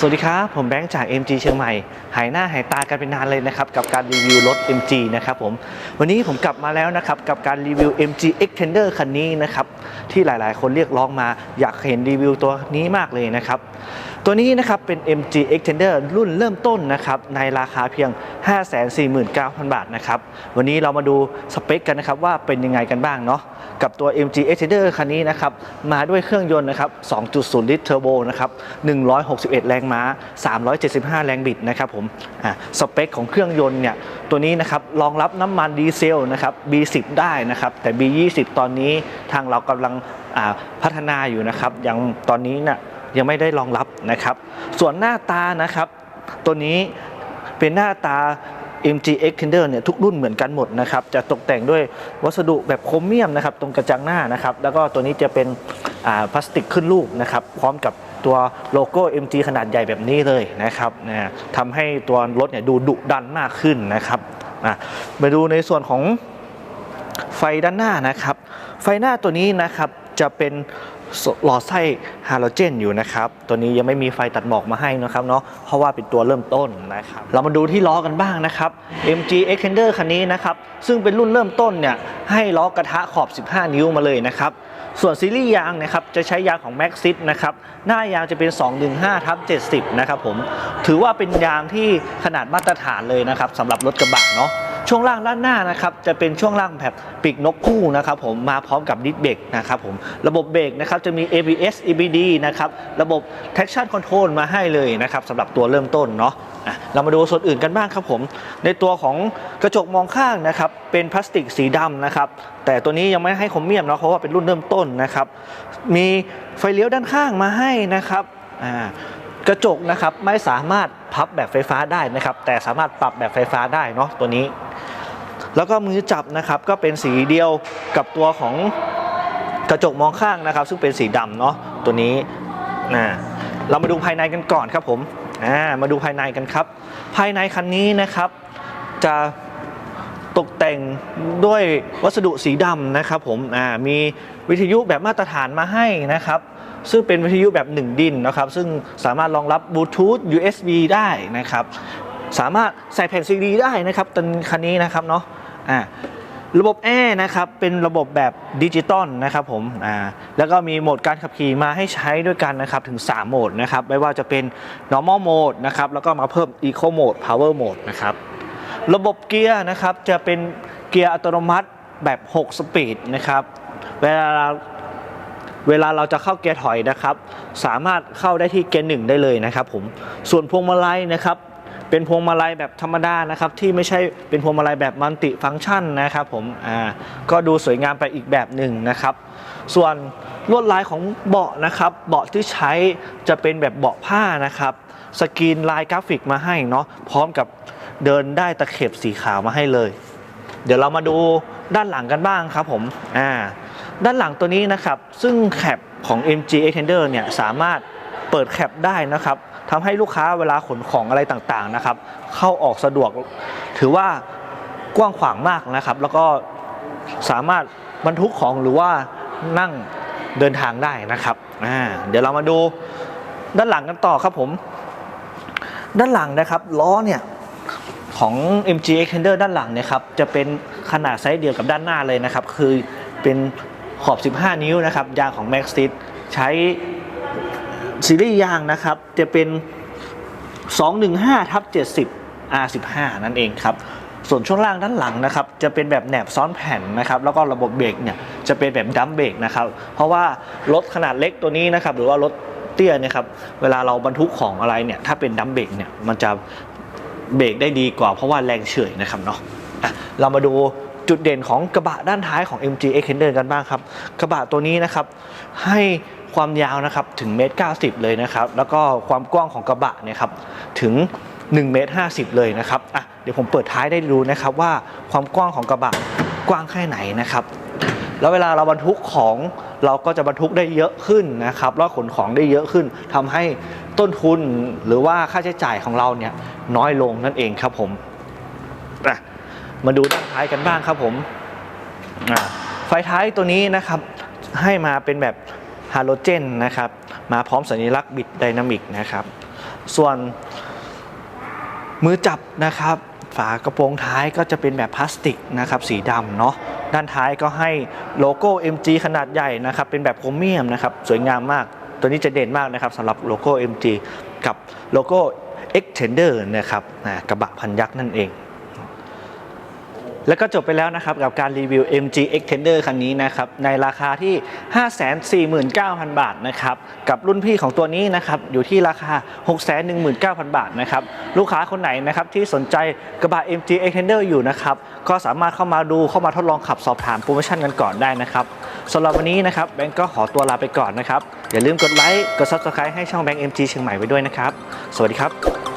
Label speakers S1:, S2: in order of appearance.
S1: สวัสดีครับ ผมแบงค์จาก MG เชียงใหม่ หายหน้าหายตากันเป็นนานเลยนะครับ กับการรีวิวรถ MG นะครับผม วันนี้ผมกลับมาแล้วนะครับ กับการรีวิว MG Extender คันนี้นะครับ ที่หลายๆ คนเรียกร้องมาอยากเห็นรีวิวตัวนี้มากเลยนะครับ ตัวนี้นะครับเป็น MG Extender รุ่นเริ่มต้นนะครับในราคาเพียง 549,000 บาทนะครับวันนี้เรามาดูสเปคกันนะครับว่าเป็นยังไงกันบ้างเนาะกับตัว MG Extender คันนี้นะครับมาด้วยเครื่องยนต์นะครับ 2.0 ลิตรเทอร์โบนะครับ161 แรงม้า 375 แรงบิดนะครับผมอะสเปคของเครื่องยนต์เนี่ยตัวนี้นะครับรองรับน้ำมันดีเซลนะครับ B10 ได้นะครับแต่ B20 ตอนนี้ทางเรากำลังอ่าพัฒนาอยู่นะครับยังตอนนี้เนี่ย ยังไม่ได้รองรับนะครับ ส่วนหน้าตานะครับ ตัวนี้เป็นหน้าตา MGX Tender เนี่ยทุกรุ่นเหมือนกันหมดนะครับ จะตกแต่งด้วยวัสดุแบบโครเมียมนะครับ ตรงกระจังหน้านะครับ แล้วก็ตัวนี้จะเป็นพลาสติกขึ้นรูปนะครับ พร้อมกับตัวโลโก้ MG ขนาดใหญ่แบบนี้เลยนะครับนะทำให้ตัวรถเนี่ยดูดุดันมากขึ้นนะครับอะมาดูในส่วนของไฟด้านหน้านะครับ ไฟหน้าตัวนี้นะครับจะเป็น หลอดไส้ฮาโลเจนอยู่นะครับตัวนี้ยังไม่มีไฟตัดหมอกมาให้นะครับเนาะเพราะว่าเป็นตัวเริ่มต้นนะครับเรามาดูที่ล้อกันบ้างนะครับ MG Extender คันนี้นะครับซึ่งเป็นรุ่นเริ่มต้นเนี่ยให้ล้อกระทะขอบ 15 นิ้วมาเลยนะครับส่วนซีรีส์ยางนะครับจะใช้ยางของ Maxxis นะครับหน้ายางจะเป็น 215ทับ70 นะครับผมถือว่าเป็นยางที่ขนาดมาตรฐานเลยนะครับสำหรับรถกระบะเนาะ ช่วงล่างด้านหน้านะครับจะเป็นช่วงล่างแบบปีกนกคู่นะครับผมมาพร้อมกับดิสเบรกนะครับผมระบบเบรกนะครับจะมี ABS EBD นะครับระบบ traction control มาให้เลยนะครับสำหรับตัวเริ่มต้นเนาะอะเรามาดูส่วนอื่นกันบ้างครับผม ในตัวของกระจกมองข้างนะครับเป็นพลาสติกสีดำนะครับแต่ตัวนี้ยังไม่ให้คมเมียมเนาะเพราะว่าเป็นรุ่นเริ่มต้นนะครับมีไฟเลี้ยวด้านข้างมาให้นะครับอ่ากระจกนะครับไม่สามารถพับแบบไฟฟ้าได้นะครับแต่สามารถปรับแบบไฟฟ้าได้เนาะตัวนี้ แล้วก็มือจับนะครับก็เป็นสีเดียวกับตัวของกระจกมองข้างนะครับ ซึ่งเป็นสีดำเนาะตัวนี้นะเรามาดูภายในกันก่อนครับผมมาดูภายในกันครับ ภายในคันนี้นะครับ จะตกแต่งด้วยวัสดุสีดำนะครับผมมีวิทยุแบบมาตรฐานมาให้นะครับซึ่งเป็นวิทยุแบบ 1 ดินนะครับ ซึ่งสามารถรองรับบลูทูธ USB ได้นะครับ สามารถใส่แผ่นซีดีได้นะครับตัวคันนี้นะครับเนาะอ่าระบบแอร์นะครับเป็นระบบแบบดิจิตอลนะครับผมอ่าแล้วก็มีโหมดการขับขี่มาให้ใช้ด้วยกันนะครับถึง 3 โหมดนะครับไม่ว่าจะเป็น normal mode นะครับแล้วก็มาเพิ่ม eco mode power mode นะครับระบบเกียร์นะครับจะเป็นเกียร์อัตโนมัติแบบ 6 สปีดนะครับเวลาเราเวลาเราจะเข้าเกียร์ถอยนะครับ สามารถเข้าได้ที่เกียร์หนึ่งได้เลยนะครับผมส่วนพวงมาลัยนะครับ เป็นพวงมาลัยแบบธรรมดานะครับที่ไม่ใช่เป็นพวงมาลัยแบบมัลติฟังก์ชันนะครับผมอ่าก็ดูสวยงามไปอีกแบบหนึ่งนะครับ ส่วนลวดลายของเบาะนะครับ เบาะที่ใช้จะเป็นแบบเบาะผ้านะครับ สกรีนลายกราฟิกมาให้เนาะพร้อมกับเดินได้ตะเข็บสีขาวมาให้เลย เดี๋ยวเรามาดูด้านหลังกันบ้างครับผมอ่าด้านหลังตัวนี้นะครับ ซึ่งแคปของ MG Extender เนี่ยสามารถเปิดแคปได้นะครับ ทำให้ลูกค้าเวลาขนของอะไรต่างๆนะครับ เข้าออกสะดวก ถือว่ากว้างขวางมากนะครับ แล้วก็สามารถบรรทุกของหรือว่านั่งเดินทางได้นะครับอ่าเดี๋ยวเรามาดูด้านหลังกันต่อครับผม ด้านหลังนะครับล้อเนี่ยของ MG Extender ด้านหลังเนี่ยครับจะเป็นขนาดไซส์เดียวกับด้านหน้าเลยนะครับ คือเป็นขอบ 15 นิ้วนะครับ ยางของ Maxxis ใช้ ซีรีส์ยางนะครับ จะเป็น 215ทับ70 R15 นั่นเองครับ ส่วนช่วงล่างด้านหลังนะครับ จะเป็นแบบแหนบซ้อนแผ่นนะครับ แล้วก็ระบบเบรกเนี่ยจะเป็นแบบดัมเบรกนะครับ เพราะว่ารถขนาดเล็กตัวนี้นะครับ หรือว่ารถเตี้ยเนี่ยครับ เวลาเราบรรทุกของอะไรเนี่ย ถ้าเป็นดัมเบรกเนี่ย มันจะเบรกได้ดีกว่าเพราะว่าแรงเฉยนะครับเนาะะเรามาดู จุดเด่นของกระบะด้านท้ายของ MG Extender กันบ้างครับ กระบะตัวนี้นะครับให้ความยาวนะครับถึงเมตรเเลยนะครับ แล้วก็ความกว้างของกระบะเนี่ยครับถึง1เมตร50 เลยนะครับอะเดี๋ยวผมเปิดท้ายได้ดูนะครับว่าความกว้างของกระบะกว้างแค่ไหนนะครับ แล้วเวลาเราบรรทุกของเราก็จะบรรทุกได้เยอะขึ้นนะครับแล้วขนของได้เยอะขึ้นทำให้ต้นทุนหรือว่าค่าใช้จ่ายของเราเนี่ยน้อยลงนั่นเองครับผมอะ มาดูด้านท้ายกันบ้างครับผมไฟท้ายตัวนี้นะครับให้มาเป็นแบบฮาโลเจนนะครับมาพร้อมสัญลักษณ์บิดไดนามิกนะครับ ส่วนมือจับนะครับ ฝากระโปรงท้ายก็จะเป็นแบบพลาสติกนะครับสีดำเนาะด้านท้ายก็ให้โลโก้ MG ขนาดใหญ่นะครับเป็นแบบโครเมียมนะครับสวยงามมาก ตัวนี้จะเด่นมากนะครับสำหรับโลโก้ MG กับโลโก้ Extender นะครับกระบะพันยักษ์นั่นเอง แล้วก็จบไปแล้วนะครับกับการรีวิว MG Extender คันนี้นะครับในราคาที่ 549,000 บาทนะครับกับรุ่นพี่ของตัวนี้นะครับอยู่ที่ราคา 619,000 บาทนะครับลูกค้าคนไหนนะครับที่สนใจกระบะ MG Extender อยู่นะครับก็สามารถเข้ามาดูเข้ามาทดลองขับสอบถามโปรโมชั่นกันก่อนได้นะครับสำหรับวันนี้นะครับแบงก์ก็ขอตัวลาไปก่อนนะครับอย่าลืมกดไลค์กด Subscribe ให้ช่องแบงก์ MG เชียงใหม่ไว้ด้วยนะครับ สวัสดีครับ